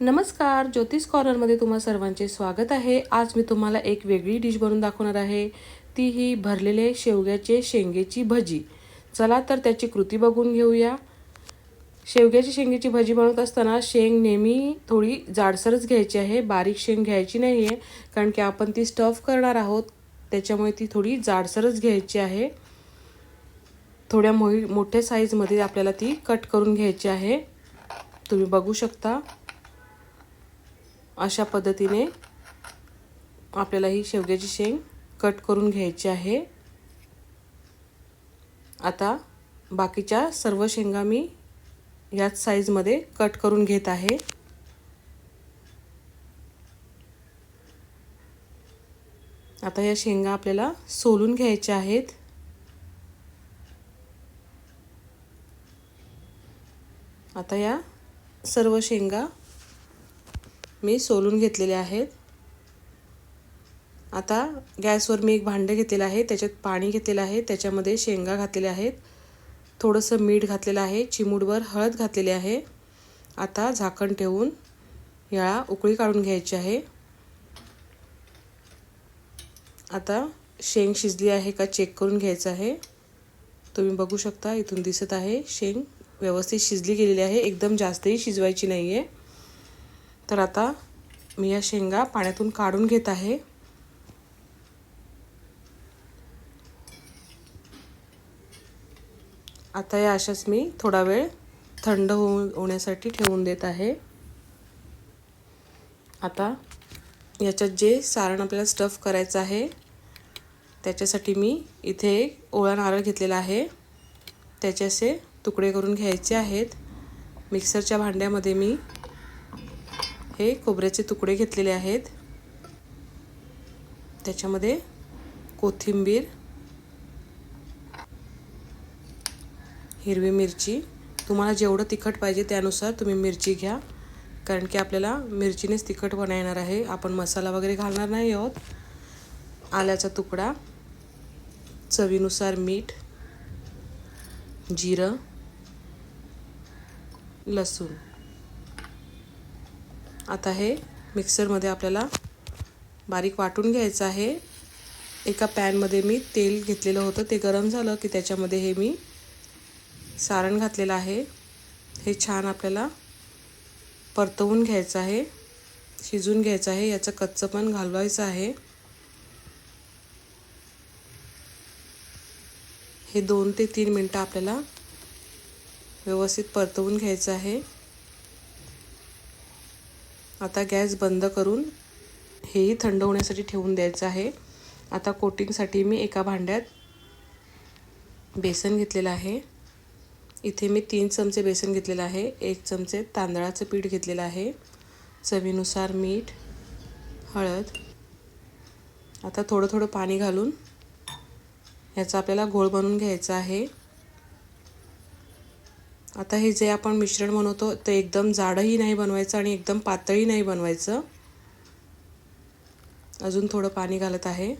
नमस्कार ज्योतिष कॉर्नरमध्ये तुम्हा सर्वांचे स्वागत आहे. आज मी तुम्हाला एक वेगळी डिश बनवून दाखवणार आहे. ती ही भरलेले शेवग्याचे शेंगेची भजी. चला तर त्याची कृती बघून घेऊया. शेवग्याची शेंगेची भजी बनवत असताना शेंग नेहमी थोडी जाडसरच घ्यायची आहे. बारीक शेंग घ्यायची नाही आहे कारण की आपण ती स्टफ करणार आहोत. त्याच्यामुळे ती थोडी जाडसरच घ्यायची आहे. थोड्या मो मोठ्या साईजमध्ये आपल्याला ती कट करून घ्यायची आहे. तुम्ही बघू शकता. अशा पद्धतीने आपल्याला ही शेवग्याची शेंग कट करून घ्यायची आहे. आता बाकीच्या सर्व शेंगा मी याच साईजमध्ये कट करून घेत आहे. आता या शेंगा आपल्याला सोलून घ्यायच्या आहेत. आता या सर्व शेंगा मी सोलून घेतलेले आहेत. आता गॅसवर मी एक भांडं घेतलेलं आहे त्याच्यात पाणी घेतलेलं आहे त्याच्यामध्ये शेंगा घातलेल्या आहेत. थोडंसं मीठ घातलेलं आहे चिमूडवर हळद घातलेली आहे. आता झाकण ठेवून याळा उकळी काढून घ्यायची आहे. आता शेंग शिजली आहे का चेक करून घ्यायचं आहे. तुम्ही बघू शकता इथून दिसत आहे शेंग व्यवस्थित शिजली गेलेली आहे एकदम जास्तही शिजवायची नाही आहे तर आता मी या शेंगा पाण्यातून काढून घेत आहे. आता या अशाच मी थोडा वेळ थंड होऊ होण्यासाठी ठेवून देत आहे. आता याच्यात जे सारण आपल्याला स्टफ करायचं आहे त्याच्यासाठी मी इथे एक ओळा नारळ घेतलेला आहे. त्याचे असे तुकडे करून घ्यायचे आहेत. मिक्सरच्या भांड्यामध्ये मी हे खोबऱ्याचे तुकडे घेतलेले आहेत. त्याच्यामध्ये कोथिंबीर हिरवी मिरची. तुम्हाला जेवढं तिखट पाहिजे त्यानुसार तुम्ही मिरची घ्या. कारण की आपल्याला मिरचीनेच तिखटपणा येणार आहे. आपण मसाला वगैरे घालणार नाही आहोत. आल्याचा तुकडा चवीनुसार मीठ जिरं लसूण. आता हे मिक्सरमध्ये आपल्याला बारीक वाटून घ्यायचं आहे. एका पॅनमध्ये मी तेल घेतलेलं होतं ते गरम झालं की त्याच्यामध्ये हे मी सारण घातलेलं आहे. हे छान आपल्याला परतवून घ्यायचं आहे शिजून घ्यायचं आहे याचं कच्चं पण घालवायचं आहे. हे दोन ते तीन मिनटं आपल्याला व्यवस्थित परतवून घ्यायचं आहे. आता गॅस बंद करून हेही थंड होण्यासाठी ठेवून द्यायचं आहे. आता कोटिंगसाठी मी एका भांड्यात बेसन घेतलेलं आहे. इथे मी तीन चमचे बेसन घेतलेलं आहे. एक चमचे तांदळाचं पीठ घेतलेलं आहे. चवीनुसार मीठ हळद. आता थोडं थोडं पाणी घालून याचा आपल्याला घोळ बनवून घ्यायचा आहे. आता हे जे आपण मिश्रण बनवतो ते एकदम जाडंही नाही बनवायचं आणि एकदम पातळी नाही बनवायचं. अजून थोडं पाणी घालत आहे.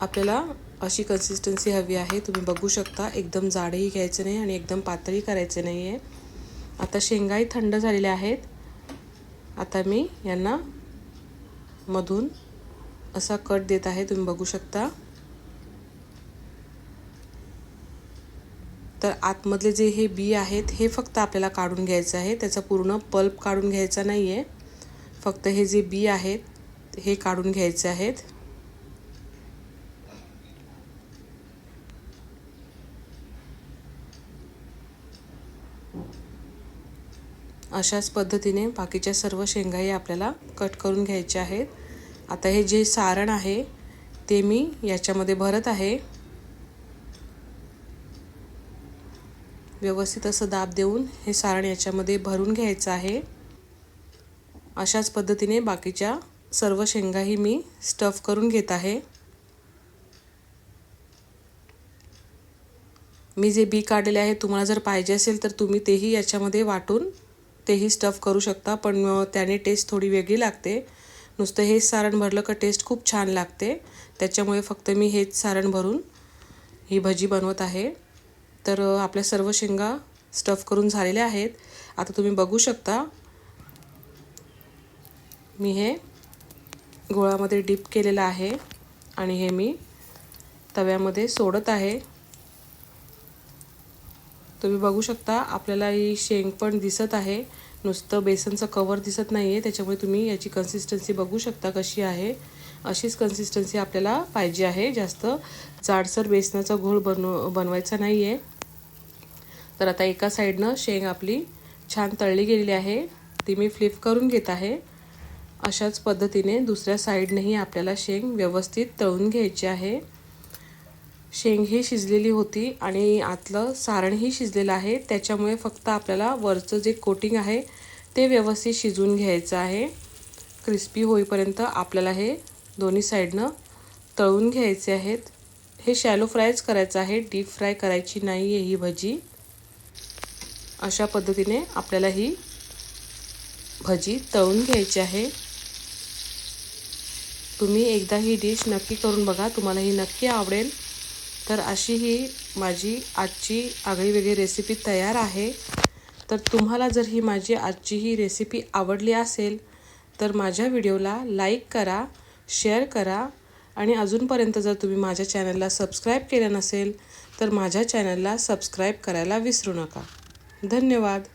आपल्याला अशी कन्सिस्टन्सी हवी आहे. तुम्ही बघू शकता एकदम जाडही घ्यायचं नाही आणि एकदम पातळी करायचं नाही आहे आता शेंगाही थंड झालेल्या आहेत. आता मी यांना मधून असा कट देत आहे. तुम्ही बघू शकता. तर आतमधले जे हे बी आहेत हे फक्त आपल्याला काढून घ्यायचं आहे. त्याचा पूर्ण पल्प काढून घ्यायचा नाही आहे फक्त हे जे बी आहेत हे काढून घ्यायचे आहेत. अशाच पद्धतीने बाकीच्या सर्व शेंगाही आपल्याला कट करून घ्यायच्या आहेत. आता हे जे सारण आहे ते मी याच्यामध्ये भरत आहे. व्यवस्थित असं दाब देऊन हे सारण याच्यामध्ये भरून घ्यायचं आहे. अशाच पद्धतीने बाकीच्या सर्व शेंगाही मी स्टफ करून घेत आहे. मी जे बी काढलेले आहे तुम्हाला जर पाहिजे असेल तर तुम्ही तेही याच्यामध्ये वाटून तेही स्टफ करू शकता पण त्याने टेस्ट थोडी वेगळी लागते. नुसतं हेच सारण भरलं का टेस्ट खूप छान लागते. त्याच्यामुळे फक्त मी हेच सारण भरून ही भजी बनवत आहे. तर आपल्या सर्व शेंगा स्टफ करून झालेल्या आहेत. आता तुम्ही बघू शकता. मी हे गोळामध्ये डिप केलेलं आहे आणि हे मी तव्यामध्ये सोडत आहे. तुम्ही बघू शकता आपल्याला ही शेंग पण दिसत आहे. नुसतं बेसनचं कवर दिसत नाही आहे त्याच्यामुळे तुम्ही याची कन्सिस्टन्सी बघू शकता कशी आहे. अशीच कन्सिस्टन्सी आपल्याला पाहिजे आहे. जास्त जाडसर बेसनाचा घोळ बनव बनवायचा नाही आहे तर आता एका साईडनं शेंग आपली छान तळली गेलेली आहे. ती मी फ्लिप करून घेत आहे. अशाच पद्धतीने दुसऱ्या साईडनेही आपल्याला शेंग व्यवस्थित तळून घ्यायची आहे. शेंग ही शिजलेली होती आणि आतलं सारणही शिजलेलं आहे. त्याच्यामुळे फक्त आपल्याला वरचं जे कोटिंग आहे ते व्यवस्थित शिजून घ्यायचं आहे. क्रिस्पी होईपर्यंत आपल्याला हे दोन्ही साईडनं तळून घ्यायचे आहेत. हे शॅलो फ्रायच करायचं आहे. डीप फ्राय करायची नाही आहे ही भजी. अशा पद्धतीने आपल्याला ही भजी तळून घ्यायची आहे. तुम्ही एकदा ही डिश नक्की करून बघा. तुम्हाला ही नक्की आवडेल. तर अशी ही माझी आजची आगळी वेगळी रेसिपी तयार आहे. तर तुम्हाला जर ही माझी आजची ही रेसिपी आवडली असेल तर माझ्या व्हिडिओला लाईक करा शेअर करा. आणि अजूनपर्यंत जर तुम्ही माझ्या चॅनलला सबस्क्राईब केलं नसेल तर माझ्या चॅनलला सबस्क्राईब करायला विसरू नका. धन्यवाद.